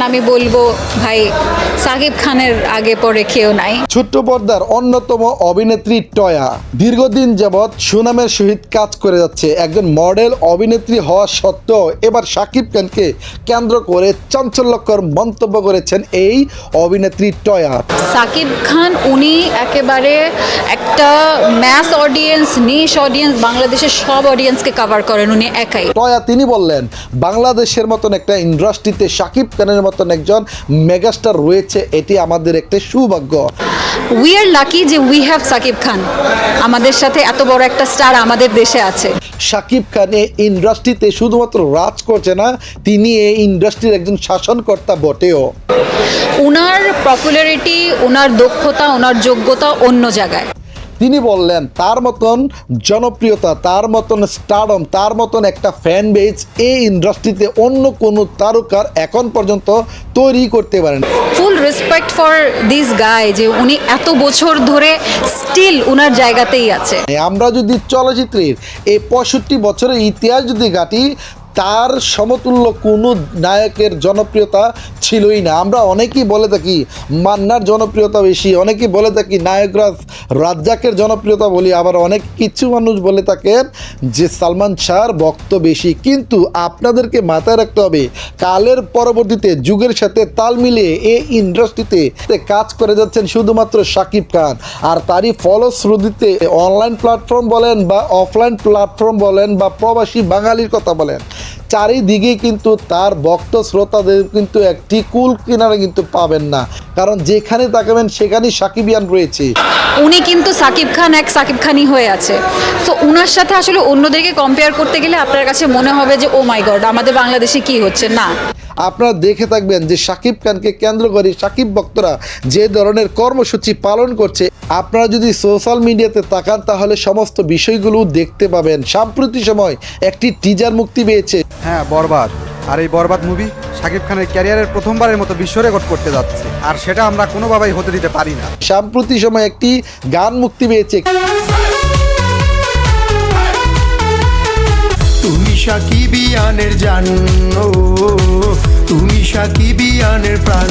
খান আমি বলব ভাই সাকিব খানের আগে পরে কেউ নাই। ছোট্ট পর্দার অন্যতম অভিনেত্রী টয়া দীর্ঘদিন যাবৎ সুনামের সহিত কাজ করে যাচ্ছে। একজন মডেল অভিনেত্রী হওয়া সত্ত্বেও এবার শাকিব খানকে কেন্দ্র করে চাঞ্চল্যকর মন্তব্য করেছেন এই অভিনেত্রী টয়া। সাকিব খান উনি একেবারে একটা ম্যাস অডিয়েন্স নিশ অডিয়েন্স বাংলাদেশের সব অডিয়েন্সকে কভার করেন উনি একাই। টয়া তিনি বললেন বাংলাদেশের মতন একটা ইন্ডাস্ট্রিতে শাকিব খানের মতন একজন মেগাস্টার রয়েছে এটি আমাদের একটা সৌভাগ্য। উই আর লাকি যে উই হ্যাভ সাকিব খান আমাদের সাথে এত বড় একটা স্টার আমাদের দেশে আছে। শাকিব খান এই ইন্ডাস্ট্রিতে শুধুমাত্র রাজ করছে না তিনি এই ইন্ডাস্ট্রির একজন শাসনকর্তা বটেও। উনার পপুলারিটি ওনার দক্ষতা ওনার যোগ্যতা অন্য জায়গায়। তিনি বললেন তার মতন জনপ্রিয়তা তার মতন স্টারম তার মতন একটা ফ্যান বেজ এই ইন্ডাস্ট্রিতে অন্য কোনো তারকার এখন পর্যন্ত তৈরি করতে পারেন। Full respect for this guy যে উনি এত বছর ধরে স্টিল উনার জায়গাতেই আছে। আমরা যদি চলচ্চিত্রের এই পঁয়ষট্টি বছরের ইতিহাস যদি ঘাটি তার সমতুল্য কোনো নায়কের জনপ্রিয়তা ছিলই না। আমরা অনেকেই বলে থাকি, মান্নার জনপ্রিয়তা বেশি, অনেকেই বলে থাকি নায়করাজ রাজ্জাকের জনপ্রিয়তা বলি, আবার অনেক কিছু মানুষ বলে থাকেন যে সালমান শাহর ভক্ত বেশি। কিন্তু আপনাদেরকে মাথায় রাখতে হবে, কালের পরবর্তীতে যুগের সাথে তাল মিলিয়ে এই ইন্ডাস্ট্রিতে কাজ করে যাচ্ছেন শুধুমাত্র শাকিব খান। আর তারই ফলশ্রুতিতে অনলাইন প্ল্যাটফর্ম বলেন বা অফলাইন প্ল্যাটফর্ম বলেন বা প্রবাসী বাঙালির কথা বলেন চারিদিকে কিন্তু তার ভক্ত শ্রোতাদের কিন্তু একটি কুল কিনারে কিন্তু পাবেন না। কারণ যেখানে তাকাবেন, সেখানেই সাকিবিয়ান রয়েছে। উনি কিন্তু সাকিব খান এক সাকিব খানই হয়ে আছে। তো উনার সাথে আসলে অন্যদেরকে কম্পেয়ার করতে গেলে আপনার কাছে মনে হবে যে ও মাই গড আমাদের বাংলাদেশে কি হচ্ছে? না। আপনারা দেখে থাকবেন যে সাকিব খানকে কেন্দ্র করে সাকিব ভক্তরা যে ধরনের কর্মসূচি পালন করছে আপনারা যদি সোশ্যাল মিডিয়াতে তাকান তাহলে সমস্ত বিষয়গুলো দেখতে পাবেন। সাম্প্রতিক সময় একটি টিজার মুক্তি পেয়েছে। হ্যাঁ বরবাদ। আর এই বরবাদ মুভি শাকিব খানের ক্যারিয়ারের প্রথমবারের মতো বিশ্ব রেকর্ড করতে যাচ্ছে। আর সেটা আমরা কোনোভাবেই হতে দিতে পারি না। সাম্প্রতিক সময় একটি গান মুক্তি পেয়েছে। তুমি সাকিবিয়ানের জানো। তুমি সাকিবিয়ানের প্রাণ।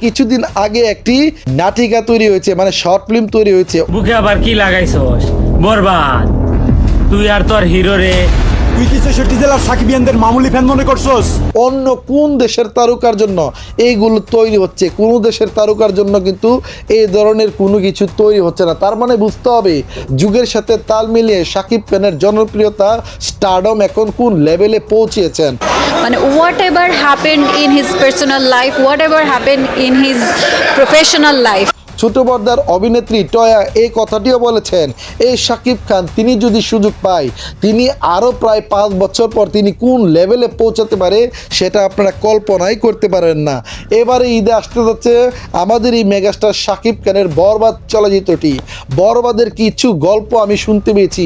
কিছুদিন আগে একটি নাটিকা তৈরি হয়েছে মানে শর্ট ফিল্ম তৈরি হয়েছে। বুকে আবার কি লাগাইছস? বরবাদ। তুই আর তোর হিরো রে তুই কি ছেষট্টি জেলার সাকিবিয়ানদের মামুলি ফ্যান মনে করছস? অন্য কোন দেশের তারকার জন্য এইগুলো তৈরি হচ্ছে? কোনো দেশের তারকার জন্য কিন্তু এই ধরনের কোনো কিছু তৈরি হচ্ছে না। তার মানে বুঝতে হবে যুগের সাথে তাল মিলিয়ে সাকিব খানের জনপ্রিয়তা স্টারডম এখন কোন লেভেলে পৌঁছিয়েছেন মানে whatever happen in his personal life whatever happen in his professional life ছোট পর্দার অভিনেত্রী টয়া এই কথাটিও বলেছেন, এই সাকিব খান, তিনি যদি সুযোগ পায়, তিনি আরও প্রায় পাঁচ বছর পর তিনি কোন লেভেলে পৌঁছাতে পারে, সেটা আপনারা কল্পনাই করতে পারেন না। এবারে ঈদে আসতে যাচ্ছে আমাদের এই মেগাস্টার সাকিব খানের বরবাদ চলচ্চিত্রটি। বরবাদের কিছু গল্প আমি শুনতে পেয়েছি।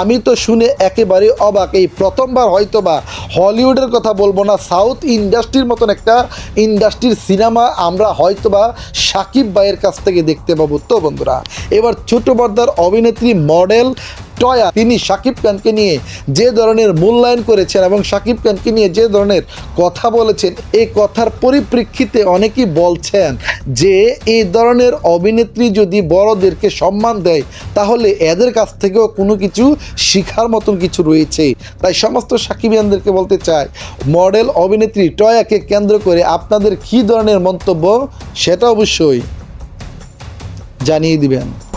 আমি তো শুনে একেবারে অবাক। এই প্রথমবার হয়তোবা হলিউডের কথা বলব না, সাউথ ইন্ডাস্ট্রির মতন একটা ইন্ডাস্ট্রির সিনেমা আমরা হয়তোবা সাকিব ভাইয়ের কাছ থেকে দেখতে পাবো তো বন্ধুরা। এবার ছোট পর্দার অভিনেত্রী মডেল টয়া, তিনি শাকিব খানকে নিয়ে যে ধরনের মূল্যায়ন করেছেন এবং শাকিব খানকে নিয়ে যে ধরনের কথা বলেছেন এই কথার পরিপ্রেক্ষিতে অনেকেই বলছেন যে এই ধরনের অভিনেত্রী যদি বড়দেরকে সম্মান দেয়, তাহলে এদের কাছ থেকেও কোনো কিছু শিখার মতন কিছু রয়েছে। তাই সমস্ত সাকিবিয়ানদেরকে বলতে চাই, মডেল অভিনেত্রী টয়াকে কেন্দ্র করে আপনাদের কী ধরনের মন্তব্য, সেটা অবশ্যই জানিয়ে দিবেন।